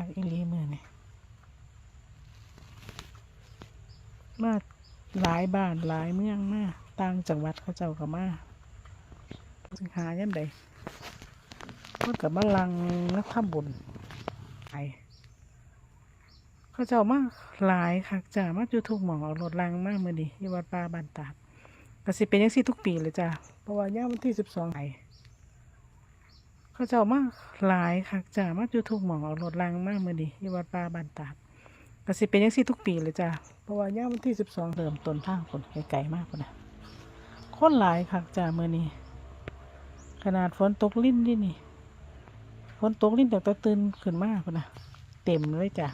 คักอีลีมือนี่มาหลายบ้านหลายเมืองมาต่างจังหวัดเขาเจ้าก็มาสิหายันใดมันกับมาลังนักทำบุญไปเขาเจ้ามาหลายคักจ้ามาอยู่ทุกหมองเอารถลังมากมือดีที่วัดป่าบ้านตาดก็สิเป็นยังสี่ทุกปีเลยจ้าเพราะว่าย่าวันที่สิบสองไป เขาเจ้ามากหลายคักจ้ามาอยู่ทุกหมองเอารถลังมากมือดีที่วัดป่าบ้านตาดก็สิเป็นยังสี่ทุกปีเลยจ้าเพราะว่าย่าวันที่สิบสองเริ่มต้นทางคนไกลๆมากคนนะคนหลายคักจ้ามือนี้ ขนาดฝนตกลิ้นดินี่ฝนตกลิ้นแต่ตะตื่นขึ้นมากคนนะเต็มเลยจ้า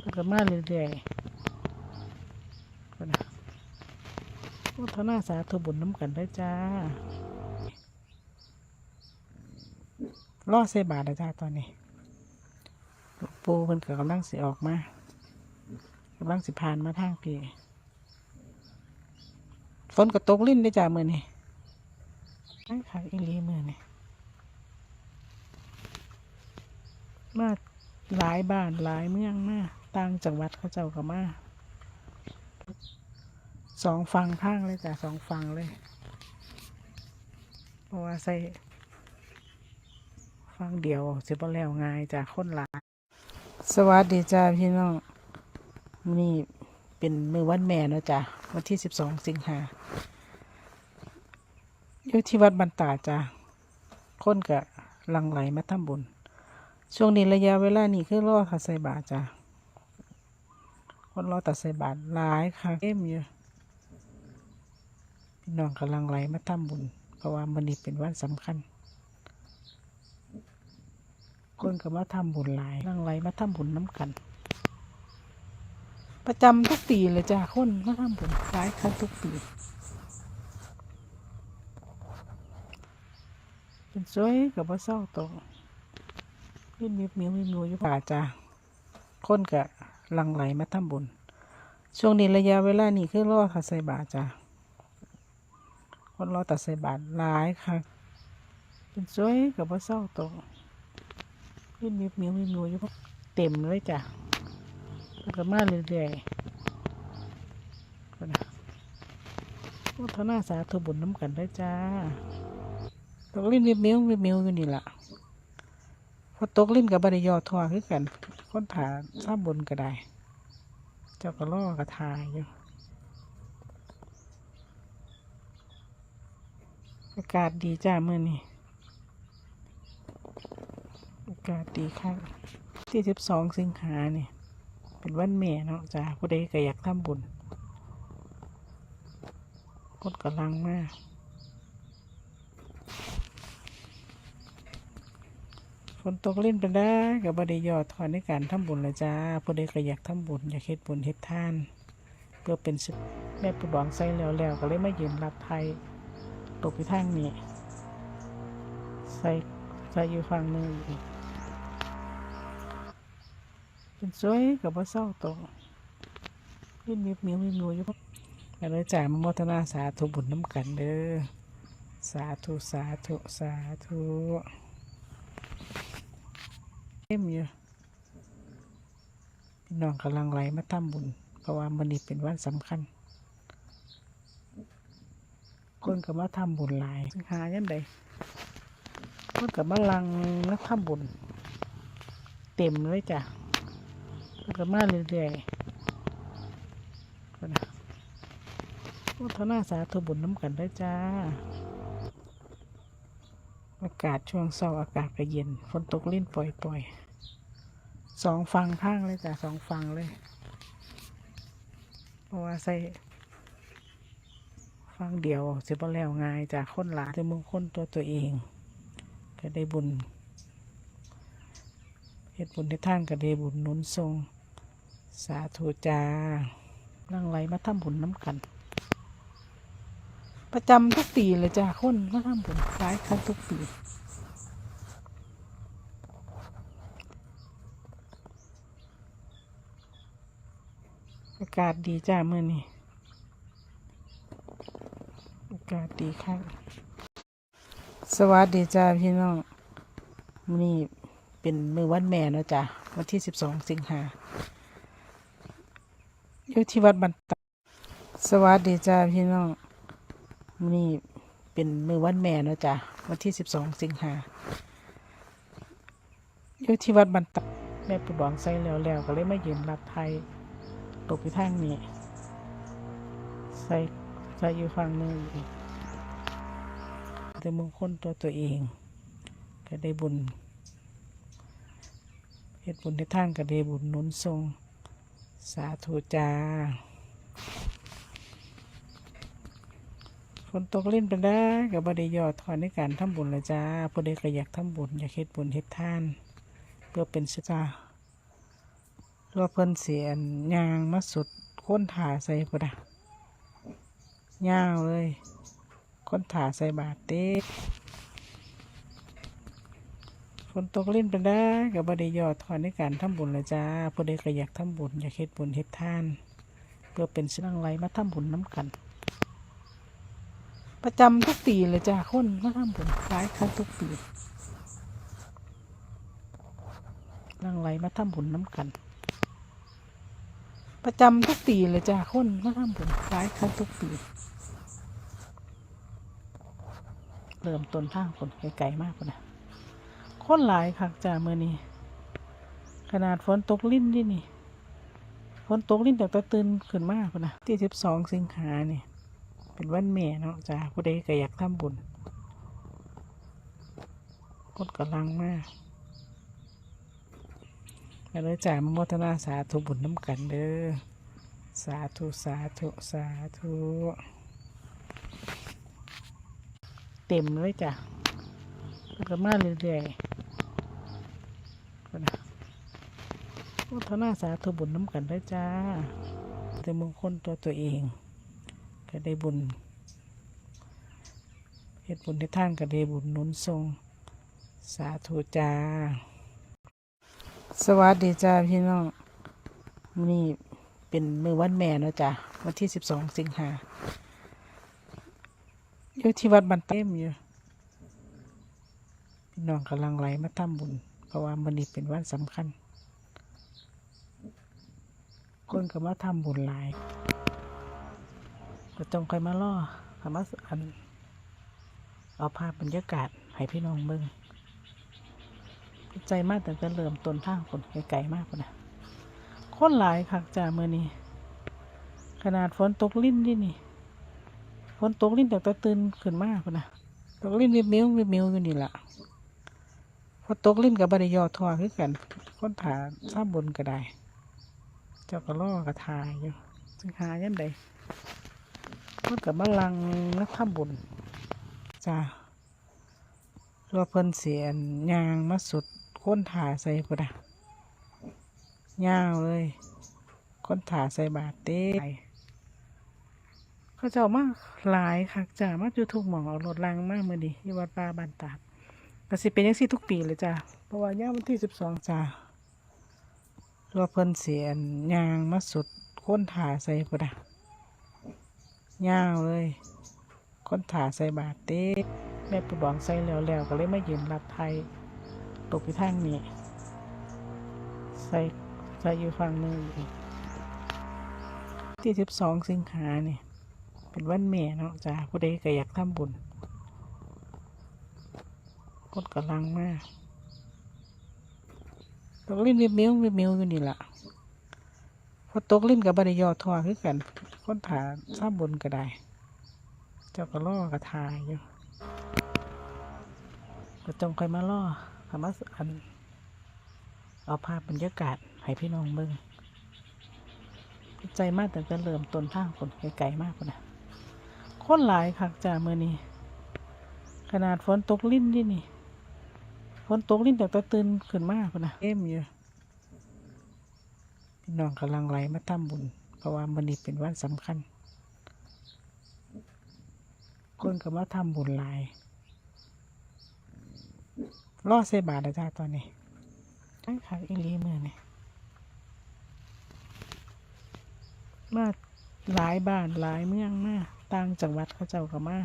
แล้วก็มาเรื่อยๆคนนะวัฒนาสาธุบุญน้ำกันได้จ้า รอใส่บาทนะจ้าตอนนี้หลวงปูเพิ่นก็กำลังสิออกมากำลังสิผ่านมาทางพี่ฝนก็ตกลิ้นได้จ้ามือนี่นั่งขักอีลีมือนี่มาหลายบ้านหลายเมืองมาต่างจังหวัดเขาเจ้าก็มาสองฟังข้างเลยจ้ะสองฟังเลยเพราะว่าใส่ ฟังเดียวสิบ่แล้วง่ายจากคนหลายสวัสดีจ้าพี่น้องนี่เป็นมือวันแม่เนาะจ้ะวันที่สิบสองสิงหาอยู่ที่วัดบันตาจ้ะคนกะลังไหลมาทำบุญ ช่วงนี้ระยะเวลานี้คือรอตัดใส่บาตรจ้ะคนรอตัดใส่บาตรหลายค่ะเต็มอยู่พี่น้องกำลังไหลมาทำบุญ เพราะว่ามันนี้เป็นวันสำคัญ คนก็มาทำบุญหลายรังไรมาทำบุญน้ำกัน ประจำทุกปีเลยจ้าคนมาทำบุญหลายครั้งทุกปีเป็นสวยกับว่าเศร้าตรงยิ่มีมีมีมีอยู่ป่าจ้าคนก็หลังไหลมาทำบุญช่วงนี้ระยะเวลานี้คือรอตัดใส่บาจ้าคนรอตัดใส่บาตรหลายค่ะเป็นสวยกับว่าเศร้าต รงมีมีมีมีมีอยู่เต็มเลยจ้ะแล้วก็มาเรื่อยๆนนะวัฒนาสาธุบุญน้ำกันได้จ้า ตกลิ้นมีมิวมีมิวอยู่นี่ล่ะพอตกลิ้นกับบริยอทอคือกันคนถาทราบบุญก็ได้ เจ้าก็ล่อกระทายอยู่อากาศดีจ้าเมื่อนี้ อากาศดีค่ะที่สิบสองสิงหาเนี่ยเป็นวันแม่เนาะจ้าผู้ใดก็อยากทำบุญคนกำลังมากฝนตกเล่นไปได้กับบไดยอดถอนในการทำบุญเลยจ้าผู้ใดก็อยากทำบุญอยากเฮ็ดบุญเฮ็ดท่าน เพื่อเป็นสิแม่ผู้ดองใส่แล้วแล้วก็เลยมายืนรับไทยตกไปทางนี้ใส่ใส่อยู่ฝั่งนึงอีก เป็นสวยกับว่าเศร้าตรงมีมีมีมีมีอยู่แล้วเลยจ่ายมาโมทนาสาธุบุญน้ำกันเด้อสาธุสาธุสาธุเต็มอยู่พี่น้องกำลังไหลมาทำบุญเพราะว่ามันนี้เป็นวันสำคัญ คนก็มาทำบุญหลายซึ่งหายันใดคนก็มาลังนักทำบุญ เต็มเลยจ้ะ แล้วก็มาเรื่อยๆนนะวัฒนาสาธุบุญน้ำกันได้จ้า อากาศช่วงเช้าอากาศก็เย็น ฝนตกลิ้นปล่อยๆสองฟังข้างเลยจ้ะสองฟังเลย เพราะว่าใส่ฟังเดียวเสิบ่แล้วง่ายจากคนหลายแต่มึงคนตัวตัวเอง ก็ได้บุญเฮ็ดบุญในท่านก็ได้บุญนุนทรง สาธุจาลังไหลมาทำบุญน้ำกัน ประจำทุกปีเลยจ้าคนมาทำบุญหลายครั้งทุกปีอากาศดีจ้าเมื่อนี้อากาศดีค่ะสวัสดีจ้าพี่น้องมื้อนี้เป็นมือวันแม่เนาะจ้ะวันที่สิบสองสิงหา อยู่ที่วัดบันตาสวัสดีจ้าพี่น้องนี่เป็นมือวันแม่เนาะจ้ะวันที่สิบสองสิงหาอยู่ที่วัดบันตาแม่ปู่ดองใส่แล้วแล้วก็เลยมายืนรับไทยตกไปทางนี้ใส่ใส่อยู่ฝั่งนึงอีกแต่มงคลตัวตัวเอง ก็ได้บุญเฮ็ดบุญในทางก็ได้บุญนุนทรง สาธุจ้าฝนตกเล่นไปได้กับบไดยอดถอนในการทำบุญละจ้าผู้ใดก็อยากทำบุญอยากเฮ็ดบุญเฮ็ดทาน เพื่อเป็นสิจ้ารอเพิ่นเสียนยางมาสุดค้นถาใส่พุ่นอะยาวเลย ค้นถาใส่บาทเต้ นตกเล่นไปได้กับบไดยอดถอนในการทำบุญละจ้าผู้ใดก็อยากทำบุญอยากเฮ็ดบุญเฮ็ดทาน เพื่อเป็นสิ่งไรมาทำบุญน้ำกัน ประจำทุกปีเลยจ้าคนมาทำบุญหลายครั้งทุกปีนั่งไรมาทำบุญน้ำกัน ประจำทุกปีเลยจ้าคนมาทำบุญหลายครั้งทุกปีเริ่มต้นทางคนไกลๆมากคนนะ คนหลายคักจ้ามือนี้ ขนาดฝนตกลิ้นดินี่ฝนตกลิ้นแต่ตะตื่นขึ้นมากนะที่สิบสองสิงหาเนี่ยเป็นวันแม่เนาะจ้าผู้ใดก็อยากทำบุญคนกำลังมากก็เลยจ่ายมโมทนาสาธุบุญน้ำกันเด้อสาธุสาธุสาธุเต็มเลยจ้ะก็มาเรื่อยๆ ก็นะโอ้ทนาสาธุบุญน้ำกันได้จ้า แต่มงคลตัวตัวเอง ก็ได้บุญเฮ็ดบุญในท่างก็ได้บุญนุนทรง สาธุจ้า สวัสดีจ้าพี่น้องนี่เป็นมือวันแม่เนาะจ้ะวันที่สิบสองสิงหาอยู่ที่วัดบันเต็มอยู่พี่น้องกำลังไหลมาทำบุญ เพราะว่ามันนี้เป็นวันสำคัญ คนก็มาทำบุญหลาย ก็ต้องคอยมาล่อคำว่าอัน เอาภาพบรรยากาศให้พี่น้องเบิ่งใจมากแต่จะเริ่มต้นทางคนไกลๆมากคนนะคนหลายคักจ้าเมื่อนี้ ขนาดฝนตกลิ้นดินี่ฝนตกลิ้นแต่ตะตื่นขึ้นมากคนนะตกลิ้นวิบมิววิบมิวอยู่นี่แหละ พอตกลิ้นกับบริยอทอคือกันคนถาทราบบนก็ได้ เจ้าก็ล่อกระทายอยู่จึงหายันใดมันกับมาลังนักทำบุญจ้ารอเพิ่นเสียนยางมาสุดค้นถาใส่พุ่นอะยาวเลยค้นถาใส่บาทเต้เขาเจ้ามาหลายคักจ้ามาอยู่ทุกหมองเอารถลังมากมือดีที่วัดป่าบ้านตาด ก็สิเป็นยังสี่ทุกปีเลยจ้ะเพราะว่าย่ามวันที่สิบสองจ้ะรอเพิ่นเสียนยางมาสุดค้นถาใส่พุ่นอะยาวเลยค้นถาใส่บาทเต้แม่ปู่ดองใส่แล้วแล้วก็เลยมายืนรับไทยตกไปทางนี้ใส่ใส่อยู่ฝั่งนึงอีกที่สิบสองสิงหาเนี่ยเป็นวันแม่เนาะจ้ะผู้ใดก็อยากทำบุญ คนกำลังมากตกลิ้นวิบมิววิบมิวอยู่นี่แหละพอตกลิ้นกับบริยอทอคือกัน คนถาทราบบนก็ได้ เจ้าก็ล่อกระทายอยู่ก็จงคอยมาล่อคำว่าอันเอาภาพบรรยากาศให้พี่น้องเบิ่งใจมากแต่จะเริ่มต้นทางคนไกลๆมากคนนะคนหลายคักจ้ามือนี้ ขนาดฝนตกลิ้นดินี่ ฝนตกลิ้นแต่ตะตื่นขึ้นมากนะเอ็มอยู่พี่น้องกำลังไหลมาทำบุญ เพราะว่ามันนี้เป็นวันสำคัญ คนก็มาทำบุญหลายรอเซบาทแล้วจ้าตอนนี้ตั้งขายอีลีมือนี่มาหลายบ้านหลายเมืองมาต่างจังหวัดเขาเจ้าก็มา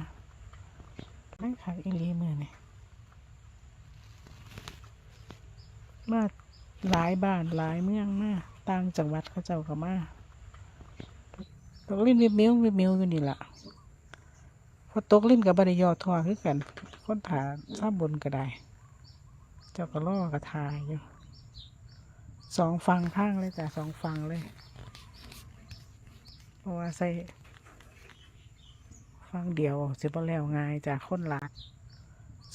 ตั้งขายอีลีมือนี่ มาหลายบ้านหลายเมืองมาต่างจังหวัดเขาเจ้าก็มาตกลิ้นวิบมิ้ววิบมิวอยู่นี่ล่ะพอตกลิ้นกับบริยอทอคือกันคนถาซ้าบนก็ได้ เจ้าก็ล่อกระทายอยู่สองฟังข้างเลยจ้ะสองฟังเลย เพราะว่าใส่ฟังเดียวเสิบ่แล้วง่ายจากคนหลาย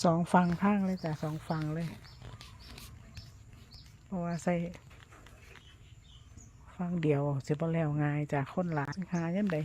สองฟังข้างเลยจ้ะสองฟังเลย เพราะว่าใส่ฟังเดียวสิบ่แล้วง่ายจากคนหลายหายันใด